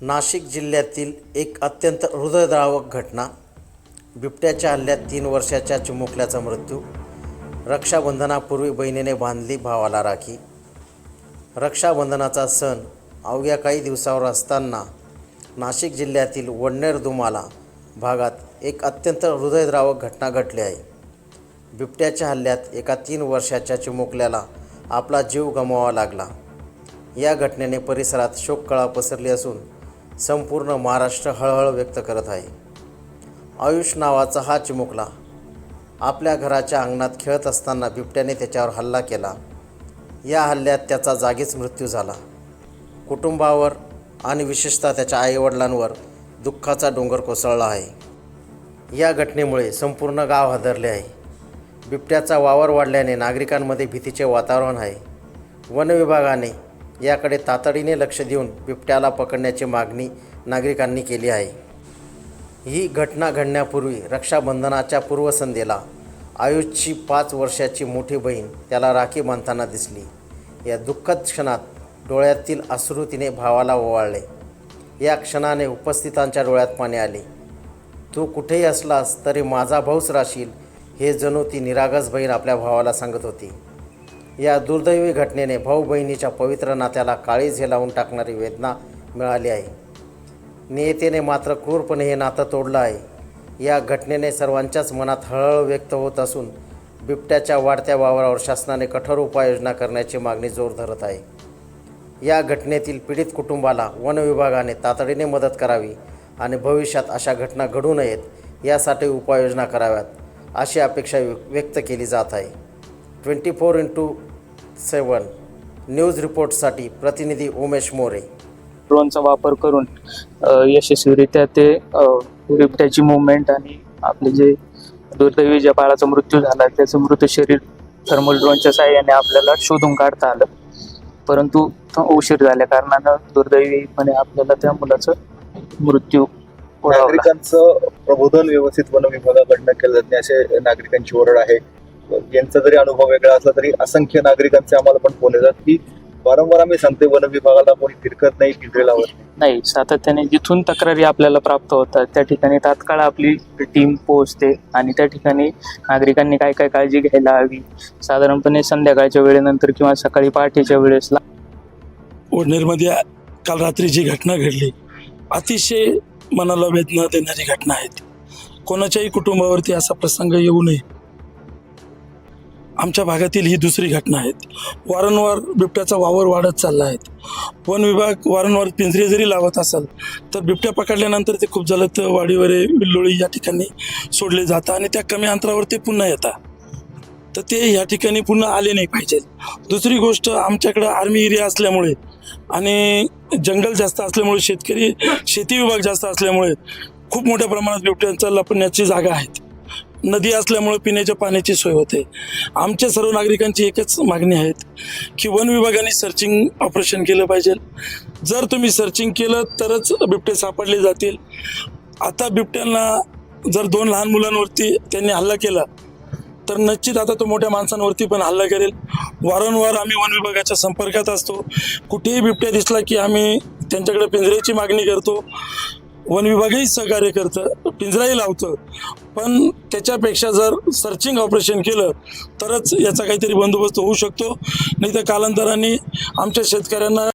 नाशिक जिल्ह्यातील एक अत्यंत हृदयद्रावक घटना. बिबट्याच्या हल्ल्यात तीन वर्षाच्या चिमुकल्याचा मृत्यू. रक्षाबंधनापूर्वी बहिणीने बांधली भावाला राखी. रक्षाबंधनाचा सण अवघ्या काही दिवसावर असताना नाशिक जिल्ह्यातील वडनेर दुमाला भागात एक अत्यंत हृदयद्रावक घटना घडली आहे. बिबट्याच्या हल्ल्यात एका तीन वर्षाच्या चिमुकल्याला आपला जीव गमवावा लागला. या घटनेने परिसरात शोककळा पसरली असून संपूर्ण महाराष्ट्र हळहळ व्यक्त करत आहे. आयुष नावाचा हा चिमुकला आपल्या घराच्या अंगणात खेळत असताना बिबट्याने त्याच्यावर हल्ला केला. या हल्ल्यात त्याचा जागीच मृत्यू झाला. कुटुंबावर आणि विशेषतः त्याच्या आईवडिलांवर दुःखाचा डोंगर कोसळला आहे. या घटनेमुळे संपूर्ण गाव हादरले आहे. बिबट्याचा वावर वाढल्याने नागरिकांमध्ये भीतीचे वातावरण आहे. वन विभागाने याकडे तातडीने लक्ष देऊन बिबट्याला पकडण्याची मागणी नागरिकांनी केली आहे. ही घटना घडण्यापूर्वी रक्षाबंधनाच्या पूर्वसंध्येला आयुषची पाच वर्षाची मोठी बहीण त्याला राखी बांधताना दिसली. या दुःखद क्षणात डोळ्यातील अश्रू तिने भावाला ओवाळले. या क्षणाने उपस्थितांच्या डोळ्यात पाणी आले. तू कुठेही असलास तरी माझा भाऊच राशील हे जणू ती निरागस बहीण आपल्या भावाला सांगत होती. या दुर्दैवी घटनेने भाऊ बहिणीच्या पवित्र नात्याला काळीज झेलावून टाकणारी वेदना मिळाली आहे. नियतेने मात्र क्रूरपणे हे नातं तोडलं आहे. या घटनेने सर्वांच्याच मनात हळहळ व्यक्त होत असून बिबट्याच्या वाढत्या वावरावर शासनाने कठोर उपाययोजना करण्याची मागणी जोर धरत आहे. या घटनेतील पीडित कुटुंबाला वन विभागाने तातडीने मदत करावी आणि भविष्यात अशा घटना घडू नयेत यासाठी उपाययोजना कराव्यात अशी अपेक्षा व्यक्त केली जात आहे. Twenty four into seven news रिपोर्टसाठी प्रतिनिधी उमेश मोरे. ड्रोनचा वापर करून यशस्वीरित्या ते बिबट्याची मुवमेंट आणि आपले जे दुर्दैवी ज्या बाळाचा मृत्यू झाला त्याचं मृत शरीर थर्मल ड्रोनच्या साह्याने आपल्याला शोधून काढता आलं. परंतु उशीर झाल्या कारणानं दुर्दैवीपणे आपल्याला त्या मुलाचं मृत्यू नागरिकांचं प्रबोधन व्यवस्थित वन विभागाकडनं केलं जात नाही असे नागरिकांची ओरड आहे. यांचा जरी अनुभव वेगळा असला तरी असंख्य नागरिकांचे आम्हाला पण फोन येतात की वारंवार आम्ही सांगते वन विभागाला कोणी फिरकत नाही पिंजरे लावत नाही. नाही सातत्याने जिथून तक्रारी आपल्याला प्राप्त होतात त्या ठिकाणी तात्काळ आपली टीम पोहोचते आणि त्या ठिकाणी नागरिकांनी काय काय काळजी घ्यायला हवी? साधारणपणे संध्याकाळच्या वेळेनंतर किंवा सकाळी पहाटेच्या वेळेस उडनेरमध्ये काल रात्री जी घटना घडली अतिशय मनाला वेदना देणारी घटना आहे कोणाच्याही कुटुंबावरती असा प्रसंग येऊ नये. आमच्या भागातील ही दुसरी घटना आहेत वारंवार बिबट्याचा वावर वाढत चालला आहे वन विभाग वारंवार पिंजरे जरी लावत असेल तर बिबट्या पकडल्यानंतर ते खूप जलद वाडीवरे विल्लोळी या ठिकाणी सोडले जातात आणि त्या कमी अंतरावर ते पुन्हा येतात. तर ते या ठिकाणी पुन्हा आले नाही पाहिजेत. दुसरी गोष्ट आमच्याकडं आर्मी एरिया असल्यामुळे आणि जंगल जास्त असल्यामुळे शेतकरी शेती विभाग जास्त असल्यामुळे खूप मोठ्या प्रमाणात बिबट्यांचा लपण्याची जागा आहेत. नदी असल्यामुळे पिण्याच्या पाण्याची सोय होते. आमच्या सर्व नागरिकांची एकच मागणी आहेत की वन विभागाने सर्चिंग ऑपरेशन केलं पाहिजे. जर तुम्ही सर्चिंग केलं तरच बिबटे सापडले जातील. आता बिबट्यांना जर दोन लहान मुलांवरती त्यांनी हल्ला केला तर निश्चित आता तो मोठ्या माणसांवरती पण हल्ला करेल. वारंवार आम्ही वन विभागाच्या संपर्कात असतो. कुठेही बिबट्या दिसला की आम्ही त्यांच्याकडे पिंजऱ्याची मागणी करतो. वन विभागही सहकार्य करतं पिंजराही लावतं. पण त्याच्यापेक्षा जर सर्चिंग ऑपरेशन केलं तरच याचा काहीतरी बंदोबस्त होऊ शकतो. नाही तर कालांतराने आमच्या शेतकऱ्यांना